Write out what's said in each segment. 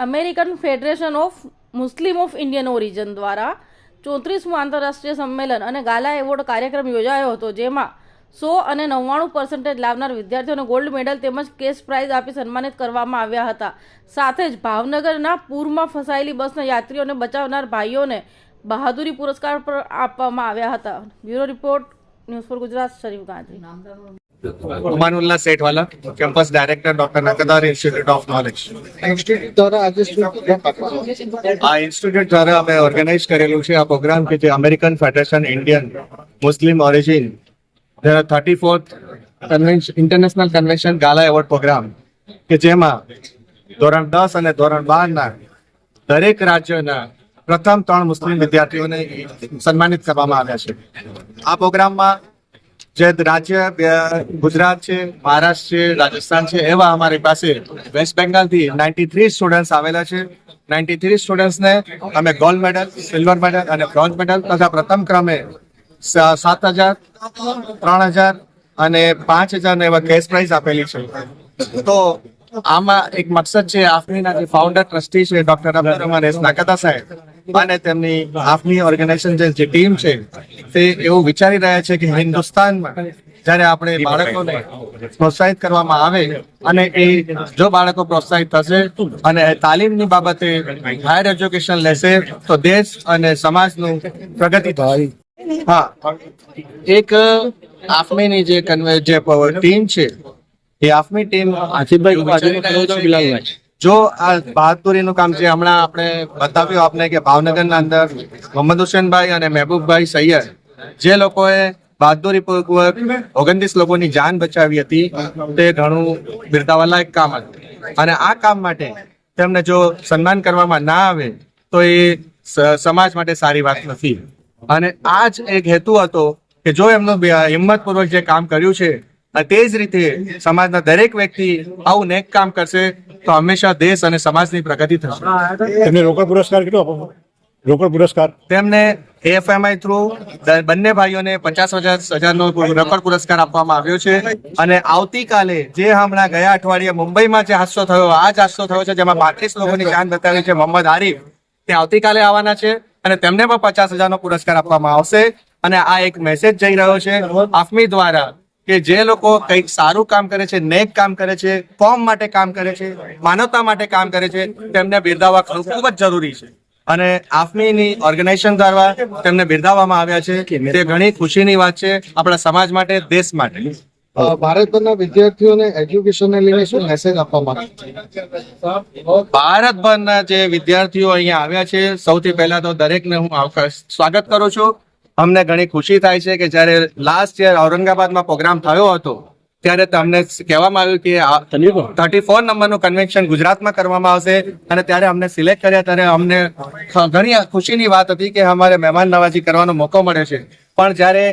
American federation of Muslim of Indian origin દ્વારા ચોત્રીસમું આંતરરાષ્ટ્રીય સંમેલન અને ગાલા એવોર્ડ કાર્યક્રમ યોજાયો હતો, જેમાં સો અને નવ્વાણું પર્સન્ટેજ લાવનાર વિદ્યાર્થીઓને ગોલ્ડ મેડલ તેમજ કેશ પ્રાઇઝ આપી સન્માનિત કરવામાં આવ્યા હતા. સાથે જ ભાવનગરના પૂરમાં ફસાયેલી બસના યાત્રીઓને બચાવનાર ભાઈઓને બહાદુરી પુરસ્કાર પણ આપવામાં આવ્યા હતા. Bureau report, news for Gujarat, Sharif Gandhi. Umanulla Sethwala campus director doctor Nakdar institute of knowledge institute દ્વારા આજે આ ઇન્સ્ટિટ્યૂટ દ્વારા અમે ઓર્ગેનાઇઝ કરેલું છે આ પ્રોગ્રામ કે જે American federation Indian Muslim origin thirty fourth international convention gala award programme કે જેમાં ધોરણ દસ અને ધોરણ બારના દરેક રાજ્યના પ્રથમ ત્રણ મુસ્લિમ વિદ્યાર્થીઓને સન્માનિત કરવામાં આવ્યા છે. આ પ્રોગ્રામમાં જે રાજ્ય ગુજરાત છે, મહારાષ્ટ્ર છે, રાજસ્થાન છે, એવા અમારી પાસે વેસ્ટ બેંગાલથી નાઇન્ટી થ્રી સ્ટુડન્ટ્સ આવેલા છે. નાઇન્ટી થ્રી સ્ટુડન્ટ્સને અમે ગોલ્ડ મેડલ સિલ્વર મેડલ અને બ્રોન્ઝ મેડલ તથા પ્રથમ ક્રમે સાત હજાર, ત્રણ હજાર અને પાંચ હજાર એવા કેશ પ્રાઇઝ આપેલી છે. તો આમાં એક મકસદ છે આફરીના જે ફાઉન્ડર ટ્રસ્ટી છે ડોક્ટર અબ્દુલ રહેમાન નાકતા સાહેબ અને તેમની આપની ઓર્ગેનાઇઝેશન જે ટીમ છે તે એવું વિચારી રહ્યા છે કે હિન્દુસ્તાનમાં જ્યારે આપણે બાળકોને પ્રોત્સાહિત કરવામાં આવે અને એ જો બાળકો પ્રોત્સાહિત થશે અને તાલીમની બાબતે હાયર એજ્યુકેશન લેશે તો દેશ અને સમાજનું પ્રગતિ થશે હા. એક આફમીની જે કન્વે જે ટીમ છે એ આફમી ટીમ જો આ બહાદુરીનું કામ જે હમણાં આપણે બતાવ્યું આપને કે ભાવનગરના અંદર મોહમ્મદ હુસેનભાઈ અને મહેબૂબભાઈ સૈયદ, જે લોકોએ બહાદુરીપૂર્વક ઓગણત્રીસ લોકોની જાન બચાવી હતી, તે ઘણું બિરદાવાલાયક કામ હતું. અને આ કામ માટે તેમને જો સન્માન કરવામાં ના આવે, તો એ સમાજ માટે સારી વાત નથી. અને આ જ એક હેતુ હતો કે જો એમનું હિંમતપૂર્વક જે કામ કર્યું છે તે જ રીતે સમાજના દરેક વ્યક્તિ આવું નેક કામ કરશે તો હંમેશા દેશ અને સમાજની પ્રગતિ થશે. તેમને રોકડ પુરસ્કાર કેટલો આપવામાં રોકડ પુરસ્કાર? તેમને એએફએમઆઈ થ્રુ બંને ભાઈઓને પચાસ હજાર હજારનો રોકડ પુરસ્કાર આપવામાં આવ્યો છે. અને આવતીકાલે જે હમણાં ગયા અઠવાડિયે મુંબઈમાં જે હાદસો થયો આ જ હાદસો થયો છે જેમાં પાંત્રીસ લોકોની જાન બતાવી છે મોહમ્મદ આરિફ. તે આવતીકાલે આવવાના છે અને તેમને પણ પચાસ હજારનો પુરસ્કાર આપવામાં આવશે. અને આ એક મેસેજ જઈ રહ્યો છે. આફમી દ્વારા કે જે લોકો કંઈક સારું કામ કરે છે નેક કામ કરે છે કોમ માટે કામ કરે છે માનવતા માટે કામ કરે છે તેમને બિરદાવવા ખૂબ જ જરૂરી છે. અને આફમીની ઓર્ગેનાઇઝેશન દ્વારા તેમને બિરદાવવામાં આવ્યા છે. તે ઘણી ખુશીની વાત છે આપણા સમાજ માટે દેશ માટે. ભારતભરના વિદ્યાર્થીઓને એજ્યુકેશનને લઈને શું મેસેજ આપવા માંગે ભારતભરના જે વિદ્યાર્થીઓ અહીંયા આવ્યા છે સૌથી પહેલા તો દરેકને હું સ્વાગત કરું છું. અમને ઘણી ખુશી થાય છે કે જ્યારે લાસ્ટ યર ઔરંગાબાદમાં પ્રોગ્રામ થયો હતો ત્યારે તમને કહેવામાં આવ્યું કે થર્ટી ફોર નંબરનું કન્વેન્શન ગુજરાતમાં કરવામાં આવશે અને ત્યારે અમને સિલેક્ટ કર્યા ત્યારે અમને ઘણી ખુશીની વાત હતી કે અમારે મહેમાન નવાજી કરવાનો મોકો મળે છે. પણ જ્યારે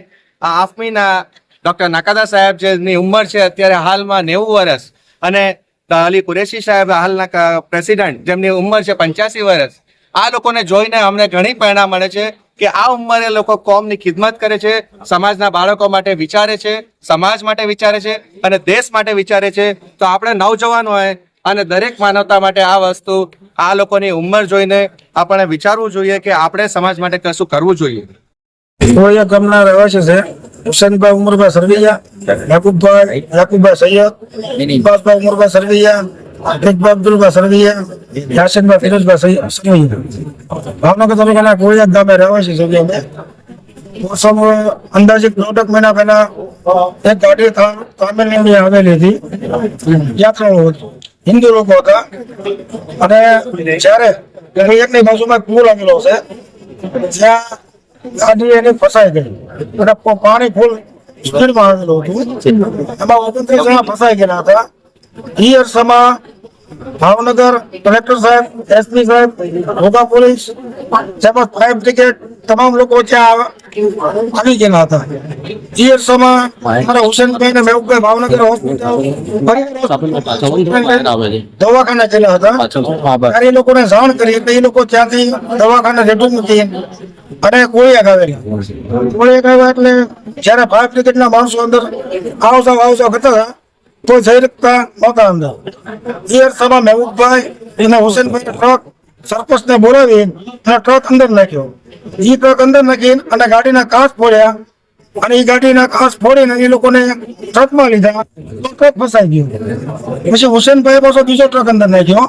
આ આફમીના ડોક્ટર નાકાદા સાહેબ જેની ઉંમર છે અત્યારે હાલમાં નેવું વર્ષ અને અલી કુરેશી સાહેબ હાલના પ્રેસિડન્ટ જેમની ઉંમર છે પંચ્યાસી વર્ષ આ લોકોને જોઈને અમને ઘણી પ્રેરણા મળે છે. કે આ ઉંમરે લોકો કોમની ખિદમત કરે છે, સમાજના બાળકો માટે વિચારે છે, સમાજ માટે વિચારે છે અને દેશ માટે વિચારે છે. તો આપણે નવજવાન હોય અને દરેક માનવતા માટે આ વસ્તુ, આ લોકોની ઉંમર જોઈને આપણે વિચારવું જોઈએ કે આપણે સમાજ માટે કશું કરવું જોઈએ. સોયા ગામના રહેવાસી છે. હુસેનભાઈ ઉમરભાઈ સરવૈયા, યાકુબભાઈ યાકુબભાઈ સૈયદ અબ્બાસભાઈ ઉમરભાઈ સરવૈયા યાસીનભાઈ ફિરોજભાઈ સરવૈયા ભાવનગર તાલુકાના કોળિયા છે અમે. મોસમ અંદાજિત દોઢક મહિના પહેલા એક ગાડી તામિલનાડુ આવેલી હતી. યાત્રાળુ હતી. હિન્દુ લોકો હતા. અને જ્યારે એકની બાજુમાં પૂર આવેલો છે જ્યાં ગાડી એની ફસાઈ ગઈ. અને પાણી ફૂલ સ્પીડમાં આવેલું હતું. એમાં ઓગણત્રીસ જણા ફસાઈ ગયેલા હતા. ઈ અરસામાં ભાવનગર કલેક્ટર સાહેબ એસપી સાહેબ ભોગા પોલીસ તેમજ ફાયર બ્રિગેડ તમામ લોકો આવી ગયેલા હતા. દવાખાને ગયેલા હતા. એ લોકોને જાણ કરી એ લોકો ત્યાંથી દવાખાને રેટું મૂકી અને કોળિયા ગાવેલી કોળિયા ગાવ્યા એટલે જયારે ફાયર બ્રિગેડ ના માણસો અંદર આવ જાવ કરતા હતા તો અંદર એ અરસામાં મહેબૂબભાઈ અને હુસેનભાઈ ટ્રક સરપંચને બોલાવી અને ટ્રક અંદર નાખ્યો. એ ટ્રક અંદર નાખી અને ગાડીના કાચ ફોડ્યા. અને એ ગાડીના કાચ ફોડીને એ લોકોને ટ્રકમાં લીધા. ટ્રક ફસાઈ ગયું. પછી હુસેનભાઈ પાછો બીજો ટ્રક અંદર નાખ્યો.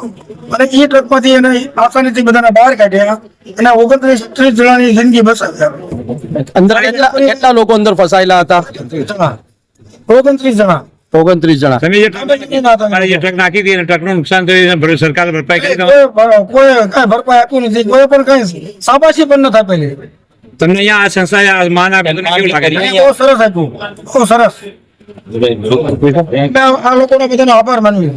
અને એ ટ્રકમાંથી એને આસાનીથી બધાને બહાર કાઢ્યા અને ઓગણત્રીસ ત્રીસ જણાની જિંદગી બચાવ્યા અંદર કેટલા લોકો અંદર ફસાયેલા હતા? ઓગણત્રીસ જણા. ઓગણત્રીસ જણા. તમે દઈએ ટ્રકનું નાખી નુકસાન થયું સરકાર ભરપાઈ કરી. કોઈ કોઈ કઈ ભરપાઈ આપ્યું નથી. કોઈ પણ કઈ સાબાશી પણ નથી આપેલી. તમને અહીંયા આ સંસ્થા આ માન આપે કેવું લાગે બહુ સરસ આપ્યું. બહુ સરસ. આ લોકોનો બધાનો આભાર માનવી.